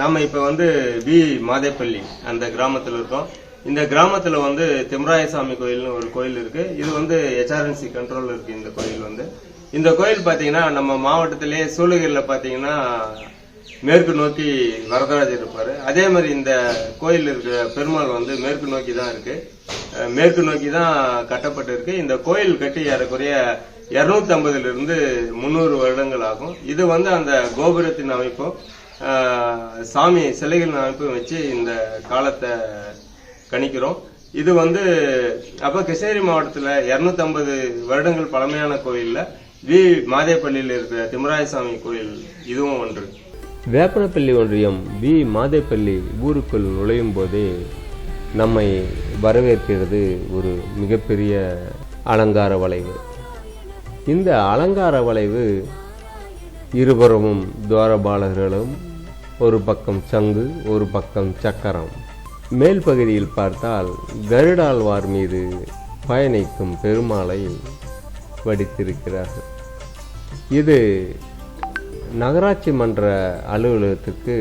நம்ம இப்ப வந்து வி. மாதேப்பள்ளி அந்த கிராமத்துல இருக்கோம். இந்த கிராமத்துல வந்து திம்ராயசாமி கோயில்னு ஒரு கோயில் இருக்கு. இது வந்து ஹெச்ஆர்என்சி கண்ட்ரோல் இருக்கு இந்த கோயில் வந்து. இந்த கோயில் பாத்தீங்கன்னா நம்ம மாவட்டத்திலேயே சூளகிரில பாத்தீங்கன்னா மேற்கு நோக்கி வரதராஜர் இருப்பாரு. அதே மாதிரி இந்த கோயில் இருக்கிற பெருமாள் வந்து மேற்கு நோக்கி தான் இருக்கு. மேற்கு நோக்கி தான் கட்டப்பட்டு இருக்கு. இந்த கோயில் கட்டி ஏறக்குறைய இருநூத்தி ஐம்பதுல இருந்து முந்நூறு வருடங்கள் ஆகும். இது வந்து அந்த கோபுரத்தின் அமைப்பும் சாமி சிலைகளின் அமைப்பு வச்சு இந்த காலத்தை கணிக்கிறோம். இது வந்து அப்போ கிருஷ்ணகிரி மாவட்டத்தில் இரநூத்தம்பது வருடங்கள் பழமையான கோயிலில் வி. மாதேப்பள்ளியில் இருக்கிற திமராயசாமி கோயில் இதுவும் ஒன்று. வேப்பனப்பள்ளி ஒன்றியம் வி. மாதேப்பள்ளி ஊருக்குள் நுழையும் போதே நம்மை வரவேற்கிறது ஒரு மிகப்பெரிய அலங்கார வளைவு. இந்த அலங்கார வளைவு இருபுறமும் துவாரபாலர்களும் ஒரு பக்கம் சங்கு ஒரு பக்கம் சக்கரம். மேல் பகுதியில் பார்த்தால் கருடாழ்வார் மீது பயணிக்கும் பெருமாளை வடித்திருக்கிறார்கள். இது நகராட்சி மன்ற அலுவலகத்துக்கு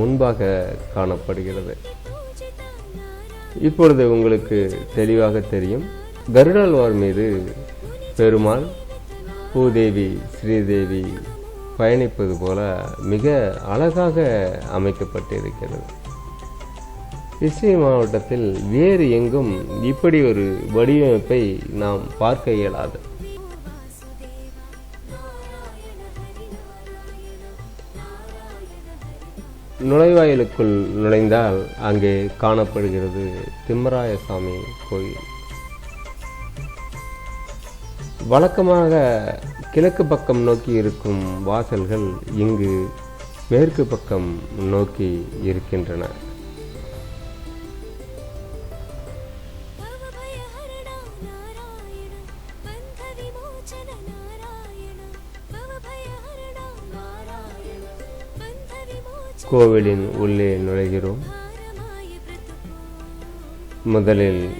முன்பாக காணப்படுகிறது. இப்பொழுது உங்களுக்கு தெளிவாக தெரியும் கருடாழ்வார் மீது பெருமாள் பூதேவி ஸ்ரீதேவி பயணிப்பது போல மிக அழகாக அமைக்கப்பட்டிருக்கிறது. கிருஷ்ணகிரி மாவட்டத்தில் வேறு எங்கும் இப்படி ஒரு வடிவமைப்பை நாம் பார்க்க இயலாது. நுழைவாயிலுக்குள் நுழைந்தால் அங்கே காணப்படுகிறது திம்மராயசாமி கோயில். வழக்கமாக கிழக்கு பக்கம் நோக்கி இருக்கும் வாசல்கள் இங்கு மேற்கு பக்கம் நோக்கி இருக்கின்றன. கோவிலின் உள்ளே நுழைகிறோம். முதலில்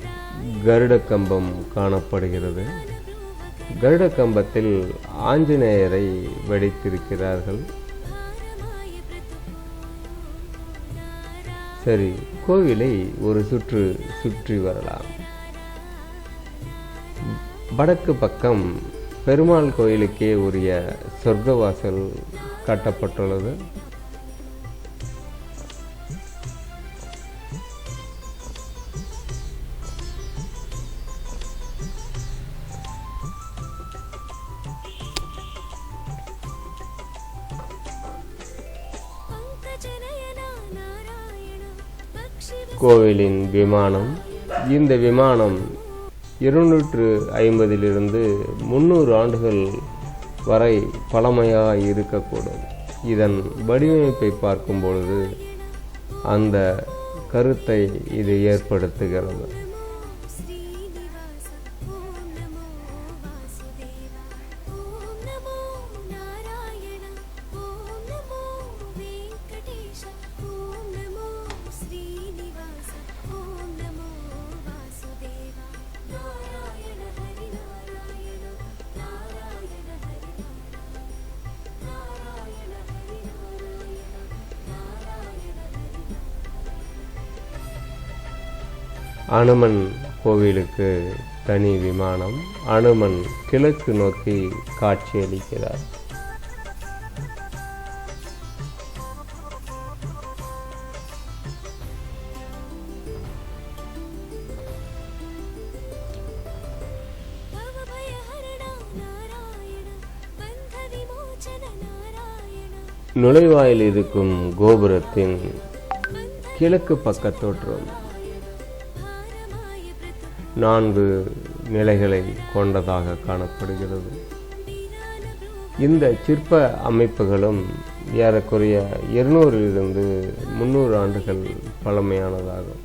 கருட கம்பம் காணப்படுகிறது. கருட கம்பத்தில் ஆஞ்சநேயரை வடித்திருக்கிறார்கள். சரி கோவிலை ஒரு சுற்று சுற்றி வரலாம். வடக்கு பக்கம் பெருமாள் கோயிலுக்கே உரிய சொர்க்கவாசல் கட்டப்பட்டுள்ளது. கோவிலின் விமானம். இந்த விமானம் இருநூற்று ஐம்பதிலிருந்து முந்நூறு ஆண்டுகள் வரை பழமையாக இருக்கக்கூடும். இதன் வடிவமைப்பை பார்க்கும் பொழுது அந்த கருத்தை இது ஏற்படுத்துகிறது. அனுமன் கோவிலுக்கு தனி விமானம். அனுமன் கிழக்கு நோக்கி காட்சியளிக்கிறார். நுழைவாயில் இருக்கும் கோபுரத்தின் கிழக்கு பக்க தோற்றம். நான்கு நிலைகளை கொண்டதாக காணப்படுகிறது. இந்த சிற்ப அமைப்புகளும் ஏறக்குறைய இருநூறிலிருந்து முந்நூறு ஆண்டுகள் பழமையானதாகும்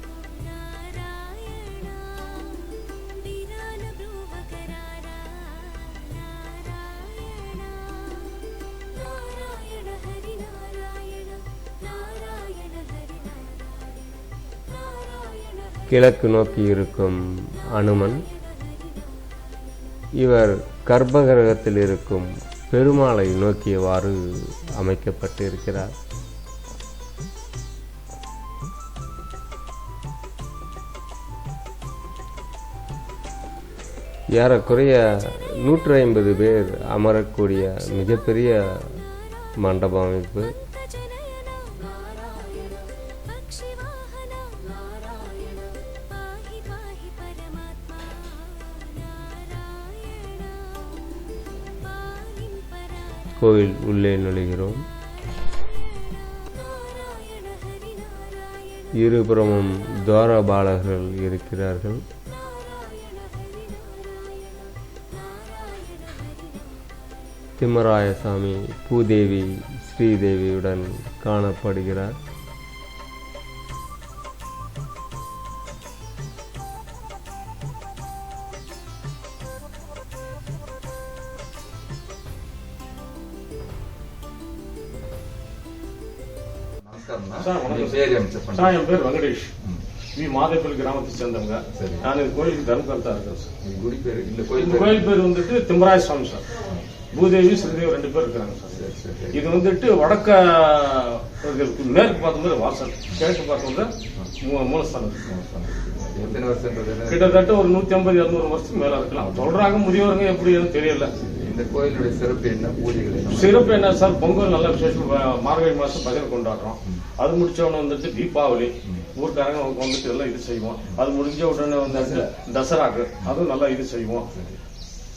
கிழக்கு நோக்கி இருக்கும் அனுமன். இவர் கர்ப்பகிரகத்தில் இருக்கும் பெருமாளை நோக்கியவாறு அமைக்கப்பட்டிருக்கிறார். ஏறக்குறைய நூற்றி ஐம்பது பேர் அமரக்கூடிய மிகப்பெரிய மண்டப அமைப்பு கோவில் உள்ளே நுழைகிறோம். இருபுறமும் துவாரபாலகர்கள் இருக்கிறார்கள். திம்மராயசாமி பூதேவி ஸ்ரீதேவியுடன் காணப்படுகிறார். நமஸ்காரம்ண்ணா. சார், வணக்கம் உங்க பேர் என்ன சார் சார் என் பேர் வெங்கடேஷ். வி. மாதேப்பள்ளி கிராமத்தை சேர்ந்தவங்க. சரி. நான் இந்த கோயிலுக்கு தர்மகர்த்தா இருக்கேன் சார். குடி பேரு இந்த கோயில்? கோயில் பேர் வந்துட்டு திம்மராய சுவாமி சார். பூதேவி ஸ்ரீதேவி ரெண்டு பேர் இருக்கிறாங்க சார். இது வந்துட்டு வடக்க மேற்கு பார்க்கும்போது வாசல் கிழக்கு பார்க்கும்போது மூலஸ்தானம்? கிட்டத்தட்ட ஒரு நூத்தி ஐம்பது இருநூறு வருஷத்துக்கு மேல இருக்கலாம். சொல்றாங்க முதியவருங்க எப்படின்னு தெரியல. இந்த கோயிலுடைய சிறப்பு என்ன பூஜைகள் சிறப்பு என்ன சார்? பொங்கல் நல்ல விசேஷம். மார்கழி மாசம் பஜனை கொண்டாடுறோம். அது முடிச்ச உடனே வந்துட்டு தீபாவளி. ஊர்க்காரங்க வந்துட்டு எல்லாம் இது செய்வோம். அது முடிஞ்ச உடனே வந்து தசராக்கு. அதுவும் நல்லா இது செய்வோம்.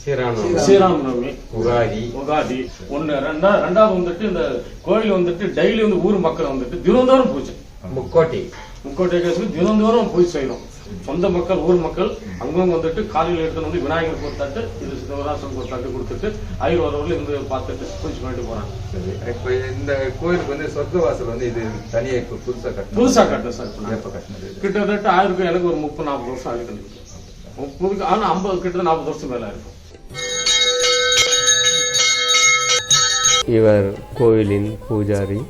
ஸ்ரீராம நவமி உகாதி. உகாதி. ஒண்ணு ரெண்டா ரெண்டாவது வந்துட்டு இந்த கோயில் வந்துட்டு டெய்லி வந்து ஊர் மக்கள் வந்துட்டு தினந்தோறும் பூஜை. முக்கோட்டி. முக்கோட்டை தினந்தோறும் பூஜை செய்யணும். சொந்த மக்கள் ஊர் மக்கள் அங்கங்க வந்துட்டு காலையில் எடுத்துட்டு வந்து விநாயகருக்கு ஒரு தட்டு இது தட்டு கொடுத்துட்டு ஐநூறு வரவர்கள் இருந்து பார்த்துட்டு பூஜை பண்ணிட்டு போறாங்க. சரி இப்ப இந்த கோயிலுக்கு வந்து சொர்க்க வாசல் வந்து இது தனியா இப்ப புதுசா கட்டணும். புதுசா கட்டணும் சார் இப்ப இது? கிட்டத்தட்ட ஆயிரம் எனக்கு ஒரு முப்பது நாற்பது வருஷம் ஆகுது முப்பதுக்கு ஆனா ஐம்பது கிட்ட நாற்பது வருஷம் மேல இருக்கும் இவர் கோவிலின் பூஜாரி.